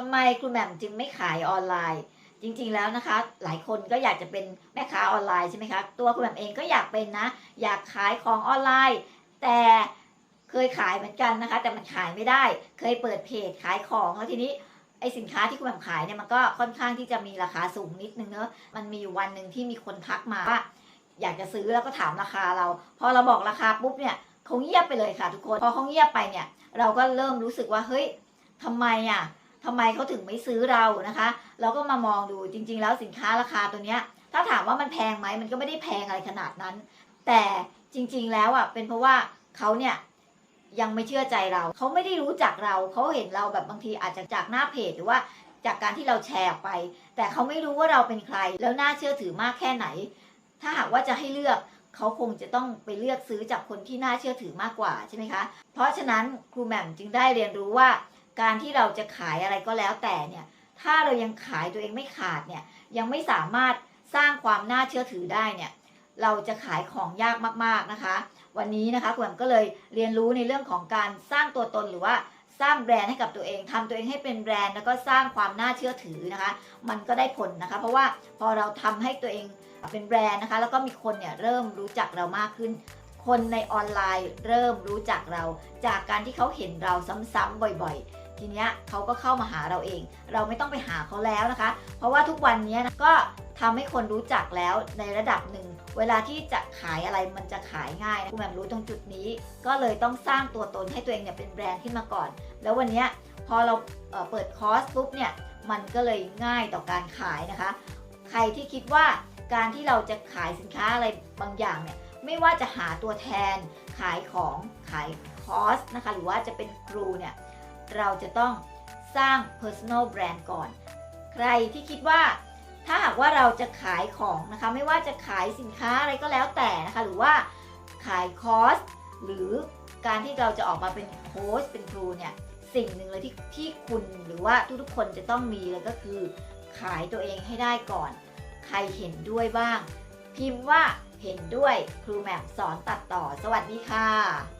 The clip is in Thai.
ทำไมครูแหม่มจึงไม่ขายออนไลน์ จริงๆแล้วนะคะ หลายคนก็อยากจะเป็นแม่ค้าออนไลน์ใช่ไหมคะตัวครูแหม่มเองก็อยากเป็นนะ อยากขายของออนไลน์ แต่เคยขายเหมือนกันนะคะ แต่มันขายไม่ได้ เคยเปิดเพจขายของแล้วทีนี้ไอสินค้าที่คุณแหม่มขายเนี่ยมันก็ค่อนข้างที่จะมีราคาสูงนิดนึงเนอะมันมีอยู่วันหนึ่งที่มีคนทักมาว่าอยากจะซื้อแล้วก็ถามราคาเรา พอเราบอกราคาปุ๊บเนี่ยเขาเงียบไปเลยค่ะทุกคน พอเขาเงียบไปเนี่ย เราก็เริ่มรู้สึกว่าเฮ้ยทำไมอะ ทำไมเขาถึงไม่ซื้อเรานะคะ เราก็มามองดูจริง ๆ แล้วสินค้าราคาตัวเนี้ย ถ้าถามว่ามันแพงไหมมันก็ไม่ได้แพงอะไรขนาดนั้น แต่จริง ๆ แล้วอะเป็นเพราะว่าเขาเนี่ยยังไม่เชื่อใจเรา เขาไม่ได้รู้จักเรา เขาเห็นเราแบบบางทีอาจจะจากหน้าเพจหรือว่าจากการที่เราแชร์ออกไป แต่เขาไม่รู้ว่าเราเป็นใคร แล้วน่าเชื่อถือมากแค่ไหน ถ้าหากว่าจะให้เลือกเขาคงจะต้องไปเลือกซื้อจากคนที่น่าเชื่อถือมากกว่าใช่ไหมคะ เพราะฉะนั้นครูแหม่มจึงได้เรียนรู้ว่า การที่เราจะขายอะไรก็แล้วแต่เนี่ย ถ้าเรายังขายตัวเองไม่ขาดเนี่ย ยังไม่สามารถสร้างความน่าเชื่อถือได้เนี่ย เราจะขายของยากมากๆนะคะ วันนี้นะคะคุณแหม่มก็เลยเรียนรู้ในเรื่องของการสร้างตัวตนหรือว่าสร้างแบรนด์ให้กับตัวเองทำตัวเองให้เป็นแบรนด์แล้วก็สร้างความน่าเชื่อถือนะคะ มันก็ได้ผลนะคะ เพราะว่าพอเราทำให้ตัวเองเป็นแบรนด์นะคะ แล้วก็มีคนเนี่ยเริ่มรู้จักเรามากขึ้น คนในออนไลน์เริ่มรู้จักเรา จากการที่เขาเห็นเราซ้ำๆบ่อยๆ ทีเนี้ยเขาก็เข้ามาหาเราเอง เราไม่ต้องไปหาเขาแล้วนะคะ เพราะว่าทุกวันนี้นะก็ทำให้คนรู้จักแล้วในระดับหนึ่ง เวลาที่จะขายอะไรมันจะขายง่ายนะคุณแหม่มรู้ตรงจุดนี้ ก็เลยต้องสร้างตัวตนให้ตัวเองเนี่ยเป็นแบรนด์ขึ้นมาก่อน แล้ววันเนี้ยพอเราเเปิดคอร์สปุ๊บเนี่ยมันก็เลยง่ายต่อการขายนะคะ ใครที่คิดว่าการที่เราจะขายสินค้าอะไรบางอย่างเนี่ยไม่ว่าจะหาตัวแทนขายของขายคอร์สนะคะ หรือว่าจะเป็นครูเนี่ย เราจะต้องสร้าง personal brand ก่อน ใครที่คิดว่าถ้าหากว่าเราจะขายของนะคะ ไม่ว่าจะขายสินค้าอะไรก็แล้วแต่นะคะ หรือว่าขายคอร์สหรือการที่เราจะออกมาเป็นโค้ชเป็นครูเนี่ยสิ่งหนึ่งเลยที่ที่คุณหรือว่าทุกๆคนจะต้องมีเลยก็คือ ขายตัวเองให้ได้ก่อน ใครเห็นด้วยบ้าง พิมพ์ว่าเห็นด้วยครูแหม่มสอนตัดต่อ สวัสดีค่ะ